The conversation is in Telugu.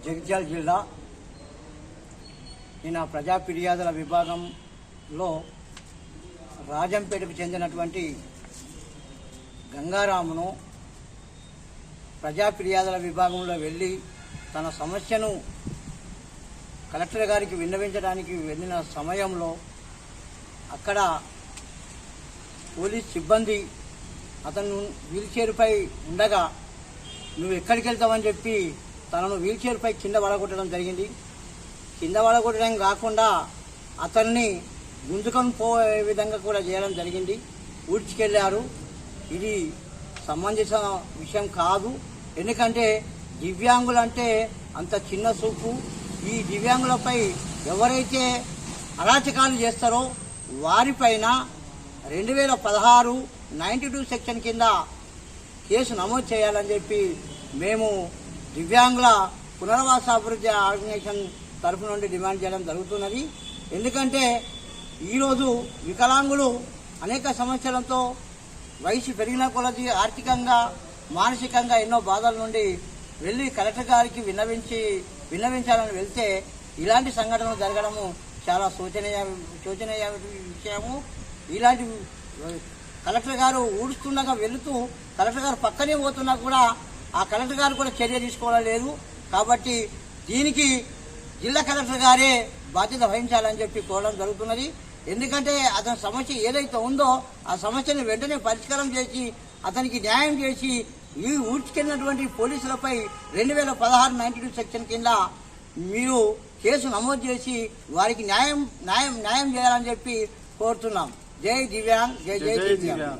జగిత్యాల జిల్లా నిన్న ప్రజా ఫిర్యాదుల విభాగంలో రాజంపేటకు చెందినటువంటి గంగారామును ప్రజా ఫిర్యాదుల విభాగంలో వెళ్ళి తన సమస్యను కలెక్టర్ గారికి విన్నవించడానికి వెళ్ళిన సమయంలో అక్కడ పోలీస్ సిబ్బంది అతను వీల్చైర్పై ఉండగా నువ్వు ఎక్కడికి వెళ్తావని చెప్పి తనను వీల్చైర్పై కింద పడగొట్టడం జరిగింది. కింద పడగొట్టడం కాకుండా అతన్ని గుంజుకొని పోయే విధంగా కూడా చేయడం జరిగింది. ఊడ్చుకెళ్ళారు ఇది సంబంధించిన విషయం కాదు. ఎందుకంటే దివ్యాంగులంటే అంత చిన్న చూపు. ఈ దివ్యాంగులపై ఎవరైతే అరాచకాలు చేస్తారో వారిపైన రెండు వేల పదహారు నైంటీ టూ సెక్షన్ కింద కేసు నమోదు చేయాలని చెప్పి మేము దివ్యాంగుల పునర్వాస అభివృద్ధి ఆర్గనైజేషన్ తరఫు నుండి డిమాండ్ చేయడం జరుగుతున్నది. ఎందుకంటే ఈరోజు వికలాంగులు అనేక సమస్యలతో వయసు పెరిగిన కొలది ఆర్థికంగా మానసికంగా ఎన్నో బాధల నుండి వెళ్ళి కలెక్టర్ గారికి విన్నవించి విన్నవించాలని వెళ్తే ఇలాంటి సంఘటనలు జరగడము చాలా శోచనీయ శోచనీయ విషయము. ఇలాంటి కలెక్టర్ గారు ఊడుస్తుండగా వెళుతూ కలెక్టర్ గారు పక్కనే పోతున్నా కూడా ఆ కలెక్టర్ గారు కూడా చర్య తీసుకోవడం లేదు. కాబట్టి దీనికి జిల్లా కలెక్టర్ గారే బాధ్యత వహించాలని చెప్పి కోరడం జరుగుతున్నది. ఎందుకంటే అతని సమస్య ఏదైతే ఉందో ఆ సమస్యను వెంటనే పరిష్కారం చేసి అతనికి న్యాయం చేసి ఈ ఊడ్చుకెళ్ళినటువంటి పోలీసులపై రెండు వేల పదహారు నైన్టీ టూ సెక్షన్ కింద మీరు కేసు నమోదు చేసి వారికి న్యాయం న్యాయం న్యాయం చేయాలని చెప్పి కోరుతున్నాం. Jai Divyang, Jai Jai Divyang.